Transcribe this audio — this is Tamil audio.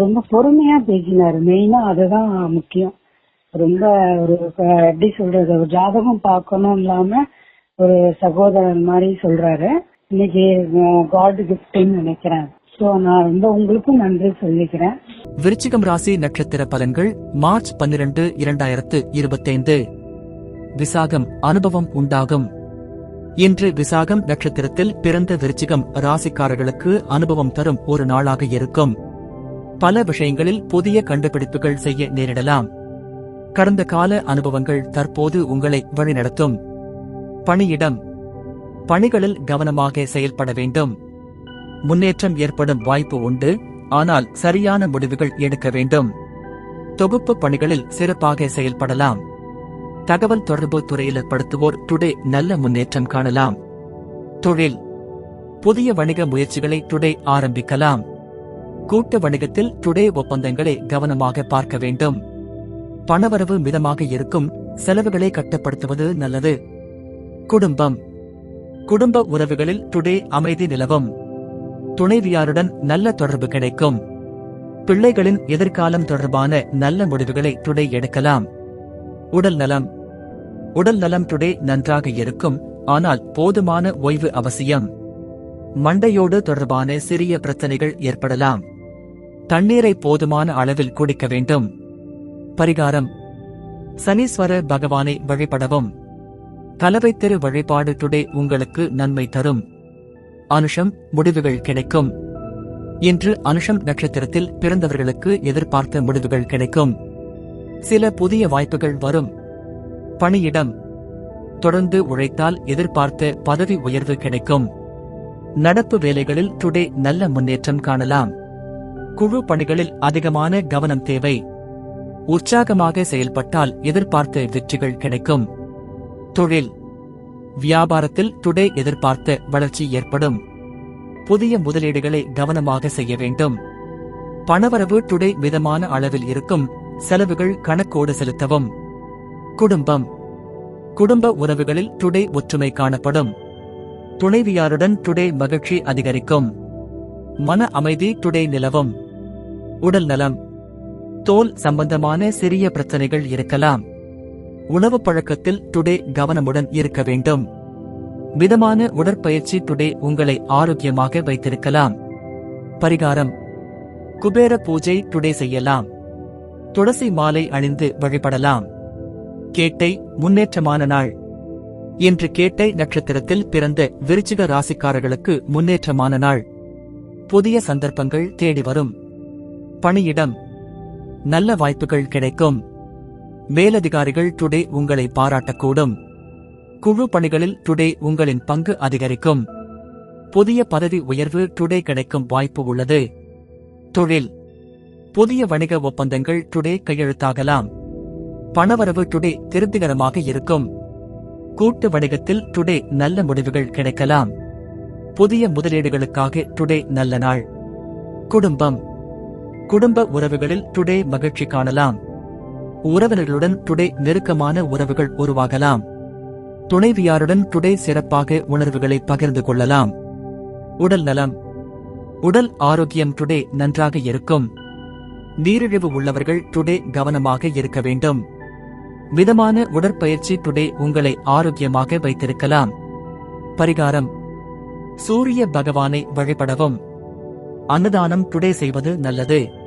ரொம்ப பொறுமையா பேசினாரு. மெயினா அதுதான் முக்கியம். ரொம்ப ஒரு எப்படி சொல்றது ஒரு ஜாதகம் பார்க்கணும் இல்லாம ஒரு சகோதரன் மாதிரி சொல்றாரு. இன்னைக்கு காட் கிஃப்ட்னு நினைக்கிறேன். சோ நான் ரொம்ப உங்களுக்கும் நன்றி சொல்லிக்கிறேன். விருச்சிகம் ராசி நட்சத்திர பலன்கள் மார்ச் பன்னிரண்டு இரண்டாயிரத்து இருபத்தைந்து. விசாகம் அனுபவம் உண்டாகும். இன்று விசாகம் நட்சத்திரத்தில் பிறந்த விருச்சிகம் ராசிக்காரர்களுக்கு அனுபவம் தரும் ஒரு நாளாக இருக்கும். பல விஷயங்களில் புதிய கண்டுபிடிப்புகள் செய்ய நேரிடலாம். கடந்த கால அனுபவங்கள் தற்போது உங்களை வழிநடத்தும். பணியிடம். பணிகளில் கவனமாக செயல்பட வேண்டும். முன்னேற்றம் ஏற்படும் வாய்ப்பு உண்டு ஆனால் சரியான முடிவுகள் எடுக்க வேண்டும். தொகுப்பு பணிகளில் சிறப்பாக செயல்படலாம். தகவல் தொடர்பு துறையில் படுத்துவோர் டுடே நல்ல முன்னேற்றம் காணலாம். தொழில். புதிய வணிக முயற்சிகளை டுடே ஆரம்பிக்கலாம். கூட்டு வணிகத்தில் டுடே ஒப்பந்தங்களை கவனமாக பார்க்க வேண்டும். பணவரவு மிதமாக இருக்கும் செலவுகளை கட்டுப்படுத்துவது நல்லது. குடும்பம். குடும்ப உறவுகளில் டுடே அமைதி நிலவும். துணைவியாருடன் நல்ல தொடர்பு கிடைக்கும். பிள்ளைகளின் எதிர்காலம் தொடர்பான நல்ல முடிவுகளை டுடே எடுக்கலாம். உடல் நலம். உடல் நலம் டுடே நன்றாக இருக்கும் ஆனால் போதுமான ஓய்வு அவசியம். மண்டையோடு தொடர்பான சிறிய பிரச்சனைகள் ஏற்படலாம். தண்ணீரை போதுமான அளவில் குடிக்க வேண்டும். பரிகாரம். சனீஸ்வர பகவானை வழிபடவும். கலவை தெரு வழிபாடு டுடே உங்களுக்கு நன்மை தரும். அனுஷம் முடிவுகள் கிடைக்கும். இன்று அனுஷம் நட்சத்திரத்தில் பிறந்தவர்களுக்கு எதிர்பார்த்த முடிவுகள் கிடைக்கும். சில புதிய வாய்ப்புகள் வரும். பணியிடம். தொடர்ந்து உழைத்தால் எதிர்பார்த்த பதவி உயர்வு கிடைக்கும். நடப்பு வேலைகளில் டுடே நல்ல முன்னேற்றம் காணலாம். குழு பணிகளில் அதிகமான கவனம் தேவை. உற்சாகமாக செயல்பட்டால் எதிர்பார்த்த வெற்றிகள் கிடைக்கும். தொழில். வியாபாரத்தில் டுடே எதிர்பார்த்த வளர்ச்சி ஏற்படும். புதிய முதலீடுகளை கவனமாக செய்ய வேண்டும். பணவரவு டுடே மிதமான அளவில் இருக்கும். செலவுகள் கணக்கோடு செலுத்தவும். குடும்பம். குடும்ப உறவுகளில் டுடே ஒற்றுமை காணப்படும். துணைவியாருடன் டுடே மகிழ்ச்சி அதிகரிக்கும். மன அமைதி டுடே நிலவும். உடல் நலம் தோல் சம்பந்தமான சிறிய பிரச்சனைகள் இருக்கலாம். உணவு பழக்கத்தில் டுடே கவனமுடன் இருக்க வேண்டும். மிதமான உடற்பயிற்சி டுடே உங்களை ஆரோக்கியமாக வைத்திருக்கலாம். பரிகாரம் குபேர பூஜை டுடே செய்யலாம். துளசி மாலை அணிந்து வழிபடலாம். கேட்டை முன்னேற்றமான நாள். இன்று கேட்டை நட்சத்திரத்தில் பிறந்த விருச்சிக ராசிக்காரர்களுக்கு முன்னேற்றமான நாள். புதிய சந்தர்ப்பங்கள் தேடி வரும். பணியிடம் நல்ல வாய்ப்புகள் கிடைக்கும். மேலதிகாரிகள் டுடே உங்களை பாராட்டக்கூடும். குழு பணிகளில் டுடே உங்களின் பங்கு அதிகரிக்கும். புதிய பதவி உயர்வு டுடே கிடைக்கும் வாய்ப்பு உள்ளது. தொழில். புதிய வணிக ஒப்பந்தங்கள் டுடே கையெழுத்தாகலாம். பணவரவு டுடே திருப்திகரமாக இருக்கும். கூட்டு வணிகத்தில் டுடே நல்ல முடிவுகள் கிடைக்கலாம். புதிய முதலீடுகளுக்காக டுடே நல்ல நாள். குடும்பம். குடும்ப உறவுகளில் டுடே மகிழ்ச்சி காணலாம். உறவினர்களுடன் டுடே நெருக்கமான உறவுகள் உருவாகலாம். துணைவியாருடன் டுடே சிறப்பாக உணர்வுகளை பகிர்ந்து கொள்ளலாம். உடல் நலம். உடல் ஆரோக்கியம் டுடே நன்றாக இருக்கும். நீரிழிவு உள்ளவர்கள் டுடே கவனமாக இருக்க வேண்டும். மிதமான உடற்பயிற்சி டுடே உங்களை ஆரோக்கியமாக வைத்திருக்கலாம். பரிகாரம். சூரிய பகவானை வழிபடவும். அன்னதானம் டுடே செய்வது நல்லது.